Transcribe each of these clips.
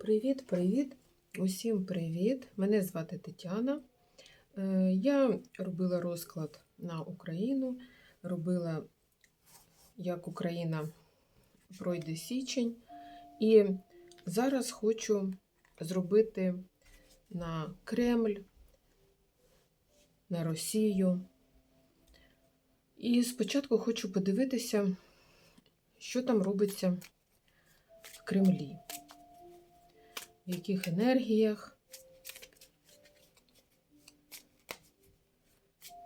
Привіт-привіт! Усім привіт! Мене звати Тетяна. Е, Я робила розклад на Україну, робила, як Україна пройде січень. І зараз хочу зробити на Кремль, на Росію. І спочатку хочу подивитися, що там робиться в Кремлі в яких енергіях.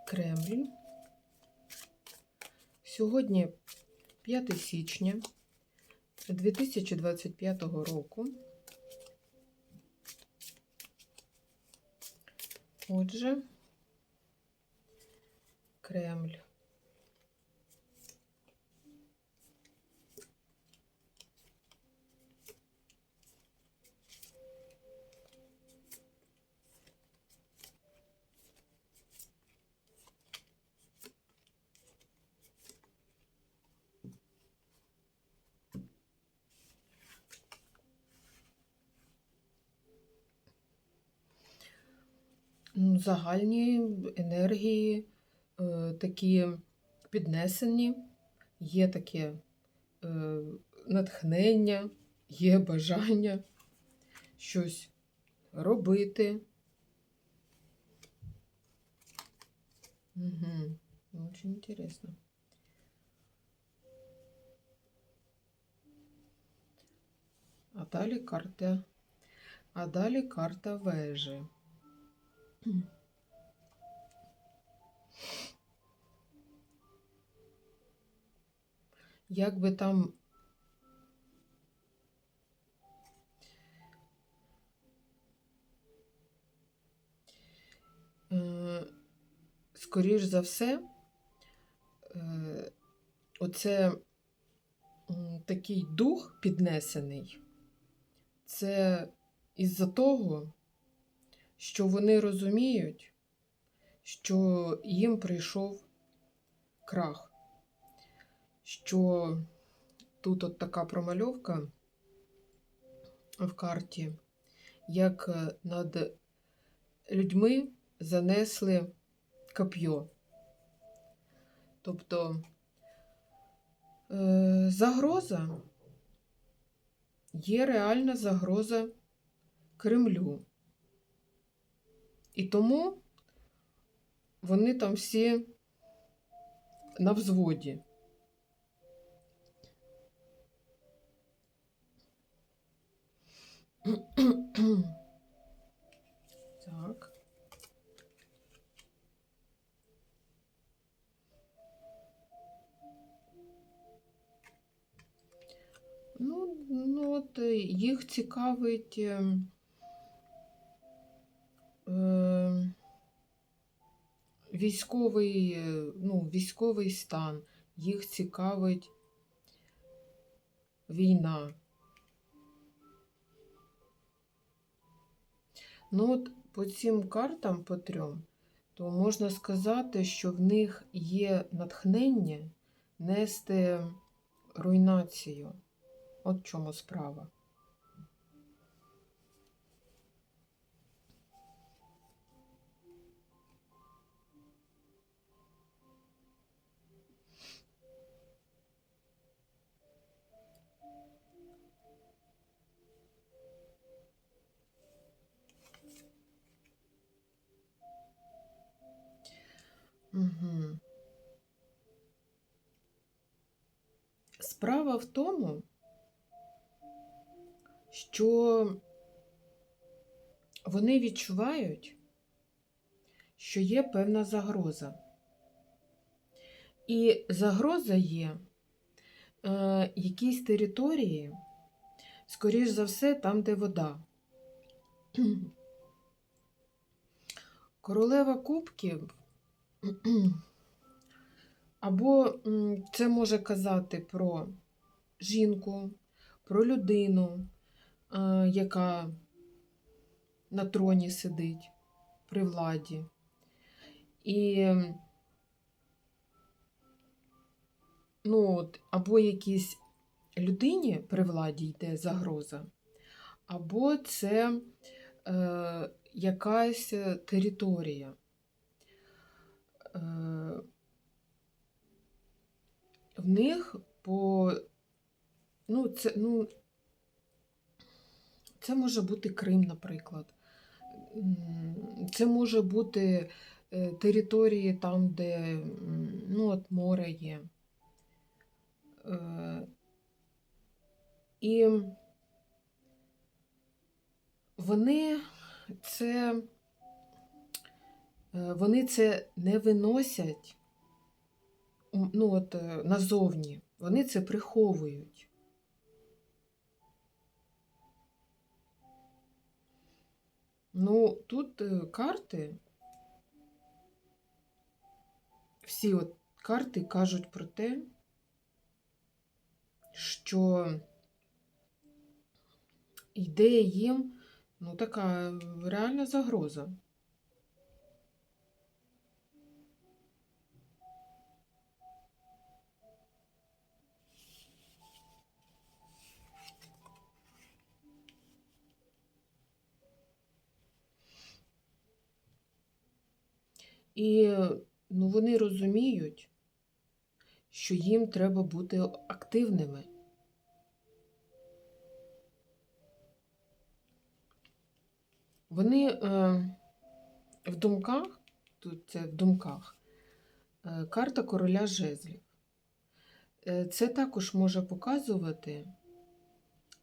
Кремль. Сьогодні 5 січня 2025 року. Отже, Кремль. Ну, Загальні енергії е, такі піднесені, є таке е, натхнення, є бажання щось робити. Угу. Очень интересно. А далі карта, а далі карта вежі. Як би там е, скоріш за все, е, оце такий дух піднесений, це із-за того, що вони розуміють, що їм прийшов крах, що тут от така промальовка в карті, як е, над людьми занесли коп'йо. Тобто е, загроза є реальна загроза Кремлю. І тому вони там всі на взводі. Так. Ну, ну от е, їх цікавить. Е, військовий, ну, військовий стан, їх цікавить війна. Ну, от по цим картам по трьом, то можна сказати, що в них є натхнення нести руйнацію. От в чому справа. Справа в тому, що вони відчувають, що є певна загроза. І загроза є е, якійсь території, скоріш за все, там, де вода. Королева кубків або це може казати про жінку, про людину, е, яка на троні сидить при владі. І ну, от, або якійсь людині при владі йде загроза, або це е, якась територія. Е, в них по. Ну, це, ну, це може бути Крим, наприклад. Це може бути е, території там, де ну, от море є. Е, І вони це, е, вони це не виносять ну, от, назовні. Вони це приховують. Ну, тут е, карти, всі от карти кажуть про те, що йде їм ну, така реальна загроза. І ну, вони розуміють, що їм треба бути активними. Вони е, в думках, тут це в думках, е, карта короля жезлів. Е, це також може показувати,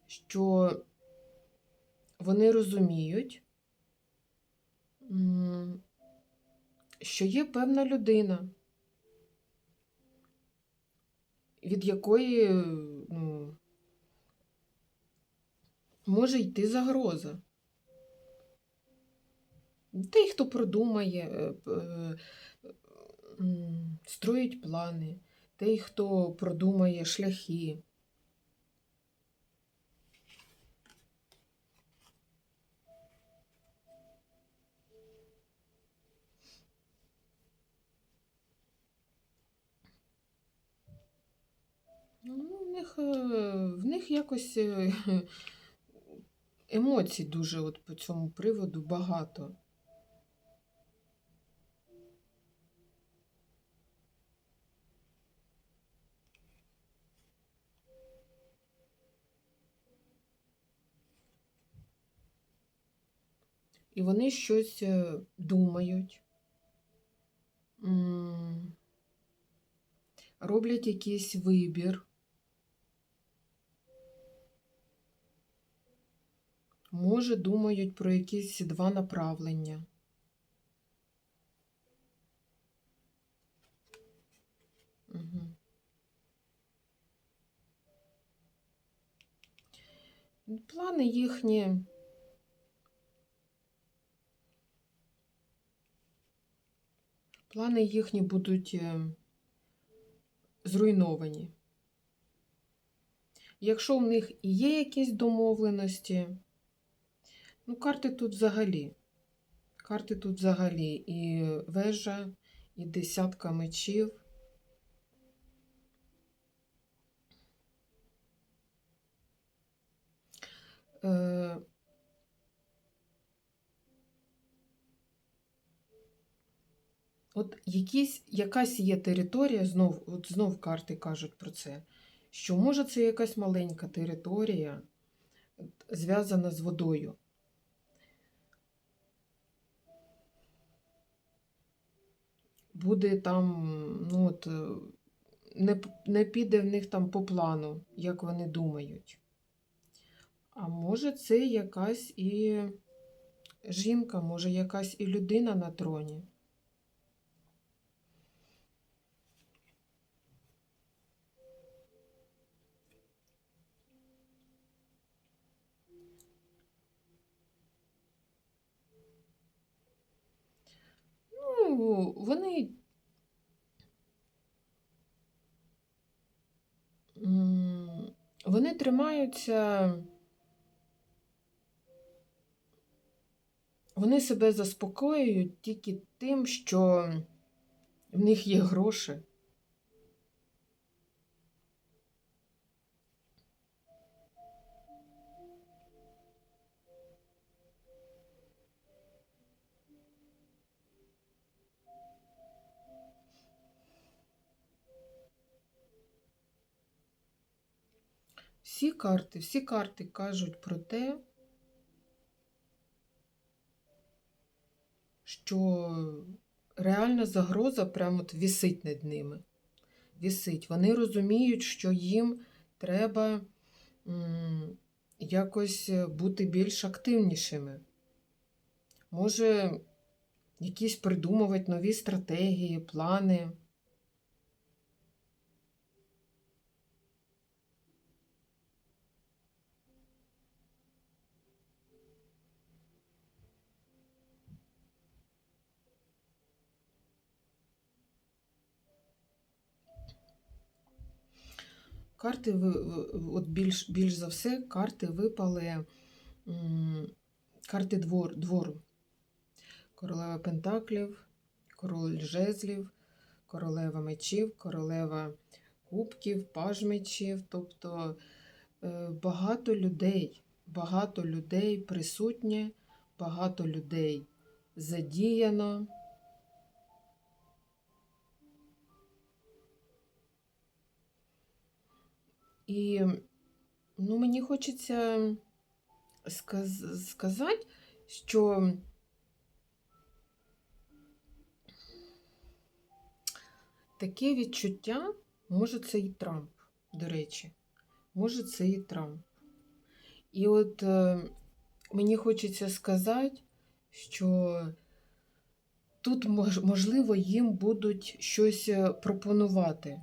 що вони розуміють, що є певна людина, від якої ну, може йти загроза. Той, хто продумає, е, е, строїть плани, той, хто продумає шляхи. Ну, в них, е, в них якось е, емоцій дуже от по цьому приводу багато. І вони щось е, думають, роблять якийсь вибір. Може, думають про якісь два направлення. Угу. Плани їхні. Плани їхні будуть е, зруйновані. Якщо в них і є якісь домовленості, ну, карти тут взагалі. Карти тут взагалі і вежа, і десятка мечів. Е, От якісь, якась є територія, знов, от знов карти кажуть про це, що може це якась маленька територія, зв'язана з водою. Буде там, ну от, е, не, не піде в них там по плану, як вони думають. А може, це якась і жінка, може, якась і людина на троні. Ну, вони. м, Вони тримаються. Вони себе заспокоюють тільки тим, що в них є гроші. Всі карти, всі карти кажуть про те, що реальна загроза прямо от вісить над ними. Вісить. Вони розуміють, що їм треба якось бути більш активнішими. Може, якісь придумувати нові стратегії, плани. Карти от більш, більш за все, карти випали карти двор, двору. Королева Пентаклів, король жезлів, королева мечів, королева кубків, паж мечів. Тобто е, багато людей, багато людей присутнє, багато людей задіяно. І ну, мені хочеться сказ- сказати, що таке відчуття, може, це і Трамп, до речі, може, це і Трамп. І от е, мені хочеться сказати, що тут, можливо, їм будуть щось е, пропонувати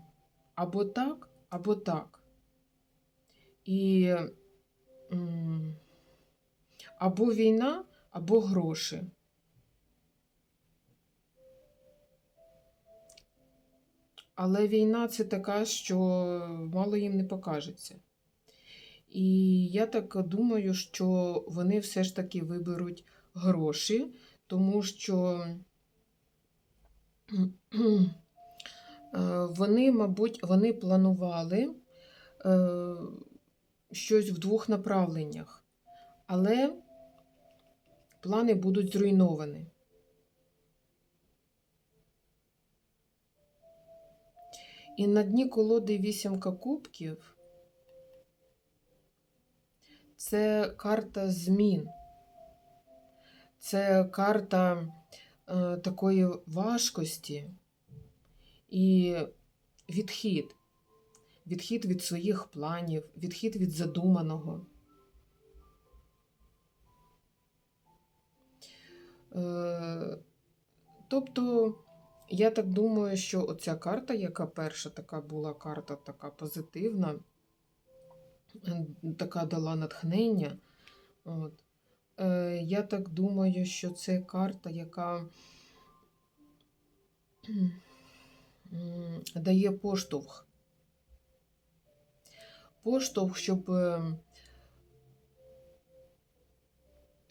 або так, або так. І або війна, або гроші. Але війна це така, що мало їм не покажеться. І я так думаю, що вони все ж таки виберуть гроші, тому що е, вони, мабуть, вони планували е, щось в двох направленнях, але плани будуть зруйновані. І на дні колоди вісімка кубків це карта змін. Це карта е, такої важкості і відхід. Відхід від своїх планів, відхід від задуманого. Е, тобто, я так думаю, що оця карта, яка перша така була карта, така позитивна, така дала натхнення. От. Е, я так думаю, що це карта, яка дає поштовх. Поштовх, щоб, е,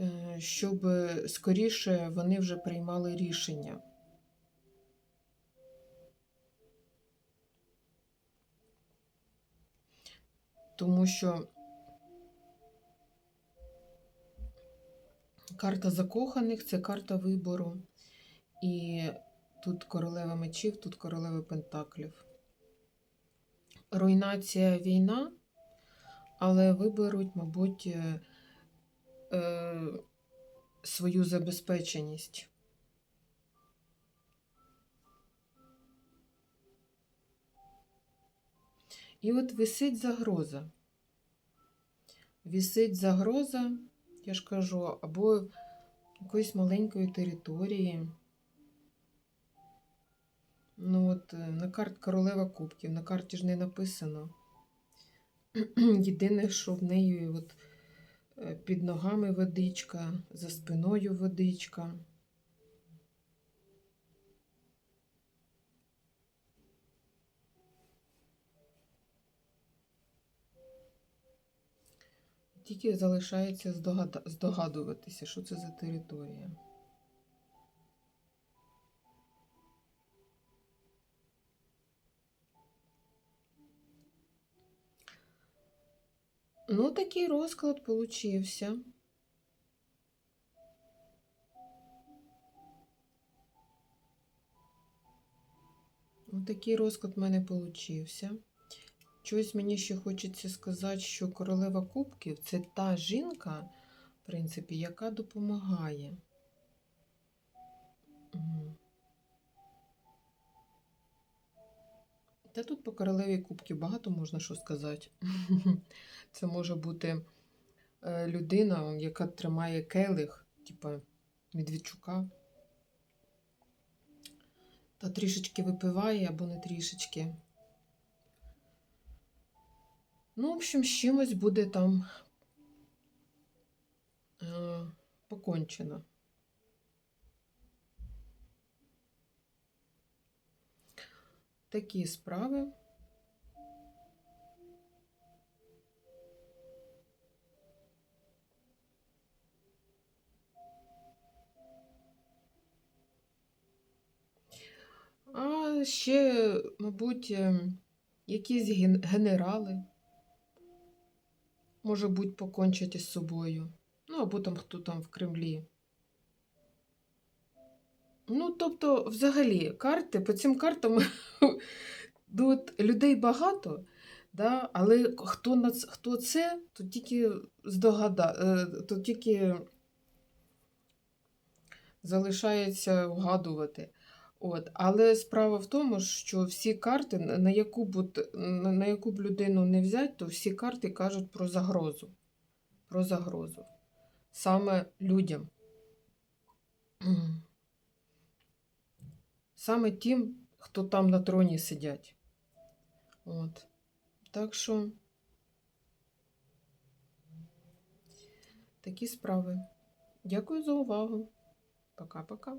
е, щоб скоріше вони вже приймали рішення. Тому що карта закоханих це карта вибору. І тут королева мечів, тут королева пентаклів. Руйнація війна, але виберуть, мабуть, е, е, свою забезпеченість. І от висить загроза. Висить загроза, я ж кажу, або якоїсь маленької території. Ну от е, на карт королева кубків, на карті ж не написано. Єдине, що в неї от е, під ногами водичка, за спиною водичка. Тільки залишається здогадуватися, що це за територія. Ну, такий розклад получився. Ну, такий розклад в мене получився. Чогось мені ще хочеться сказати, що королева кубків це та жінка, в принципі, яка допомагає. Та тут по королеві кубків багато можна що сказати. Це може бути е, людина, яка тримає келих, типа Медведчука. Та трішечки випиває або не трішечки. Ну, в общем, з чимось буде там е, покончено. Такі справи. А ще, мабуть, ем, якісь ген- генерали, може бути, покончать із собою. Ну, або там хто там в Кремлі. Ну, тобто, взагалі, карти, по цим картам ну, от людей багато, да, але хто, на ц- хто це, то тільки здогада, е, то тільки залишається вгадувати. От. Але справа в тому, що всі карти, на яку б, на яку б людину не взять, то всі карти кажуть про загрозу. Про загрозу. Саме людям. Саме тим, хто там на троні сидять. От. Так що такі справи. Дякую за увагу. Пока-пока.